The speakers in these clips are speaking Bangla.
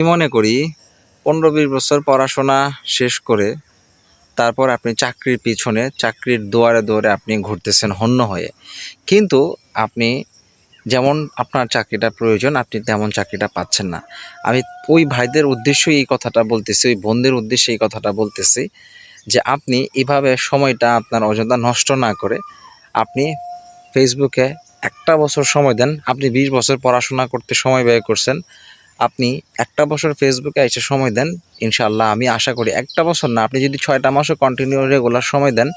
আমি মনে করি পনেরো বিশ বছর পড়াশোনা শেষ করে তারপর আপনি চাকরির পিছনে, চাকরির দুয়ারে দুয়ারে আপনি ঘুরতেছেন, হন্য হয়ে। কিন্তু আপনি যেমন আপনার চাকরিটা প্রয়োজন, আপনি তেমন চাকরিটা পাচ্ছেন না। আমি ওই ভাইদের উদ্দেশ্যই এই কথাটা বলতেছি, ওই বোনদের উদ্দেশ্যে এই কথাটা বলতেছি যে আপনি এভাবে সময়টা আপনার অযথা নষ্ট না করে আপনি ফেসবুকে একটা বছর সময় দেন, আপনি বিশ বছর পড়াশোনা করতে সময় ব্যয় করছেন আপনি একটা বছর ফেসবুকে এসে সময় দেন ইনশাল্লাহ আমি আশা করি একটা বছর না, আপনি যদি ছয়টা মাসও কন্টিনিউ রেগুলার সময় দেন,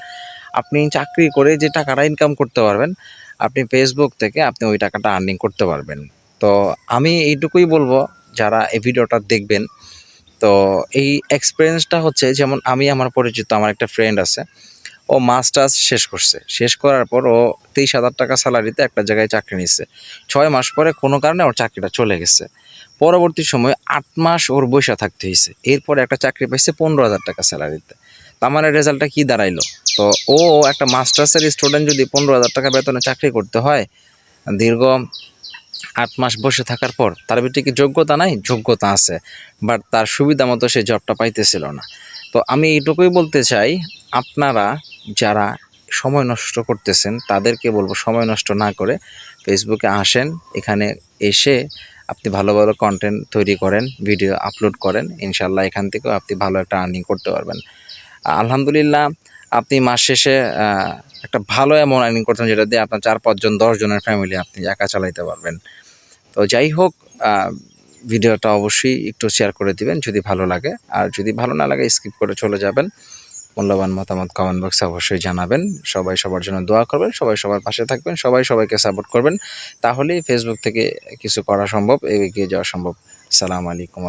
আপনি চাকরি করে যে টাকাটা ইনকাম করতে পারবেন, আপনি ফেসবুক থেকে আপনি ওই টাকাটা আর্নিং করতে পারবেন। তো আমি এইটুকুই বলব, যারা এই ভিডিওটা দেখবেন, তো এই এক্সপিরিয়েন্সটা হচ্ছে যেমন আমি, আমার পরিচিত, আমার একটা ফ্রেন্ড আছে। ও মাস্টার্স শেষ করছে। শেষ করার পর ও তেইশ হাজার টাকা স্যালারিতে একটা জায়গায় চাকরি নিচ্ছে ছয় মাস পরে কোনো কারণে ওর চাকরিটা চলে গেছে। পরবর্তী সময় আট মাস ওর বৈশা থাকতে হয়েছে এরপরে একটা চাকরি পাইছে পনেরো হাজার টাকা স্যালারিতে। তার মানে রেজাল্টটা কী দাঁড়াইলো? তো ও একটা মাস্টার্সের স্টুডেন্ট যদি পনেরো হাজার টাকা বেতনে চাকরি করতে হয়, দীর্ঘ আট মাস বসে থাকার পর তার ভিতরে কি যোগ্যতা নাই? যোগ্যতা আছে। বাট তার সুবিধা মতো সে জবটা পাইতেছিল না। তো আমি এইটুকুই বলতে চাই, আপনারা যারা সময় নষ্ট করতেছেন, তাদেরকে বলব সময় নষ্ট না করে ফেসবুকে আসেন, এখানে এসে আপনি ভালো ভালো কন্টেন্ট তৈরি করেন ভিডিও আপলোড করেন ইনশাল্লাহ এখান থেকেও আপনি ভালো একটা আর্নিং করতে পারবেন। আলহামদুলিল্লাহ, আপনি মাস শেষে একটা ভালো এমন আর্নিং করতেন যেটা দিয়ে আপনার চার পাঁচজন দশজনের ফ্যামিলি আপনি একা চালাইতে পারবেন। তো যাই হোক ভিডিওটা অবশ্যই একটু শেয়ার করে দিবেন, যদি ভালো লাগে। আর যদি ভালো না লাগে স্কিপ করে চলে যাবেন। মূল্যবান মতামত কমেন্ট বক্সে অবশ্যই জানাবেন। সবাই সবার জন্য দোয়া করবেন, সবাই সবার পাশে থাকবেন, সবাই সবাইকে সাপোর্ট করবেন। তাহলেই ফেসবুক থেকে কিছু করা সম্ভব, এগিয়ে যাওয়া সম্ভব। সালাম আলাইকুম।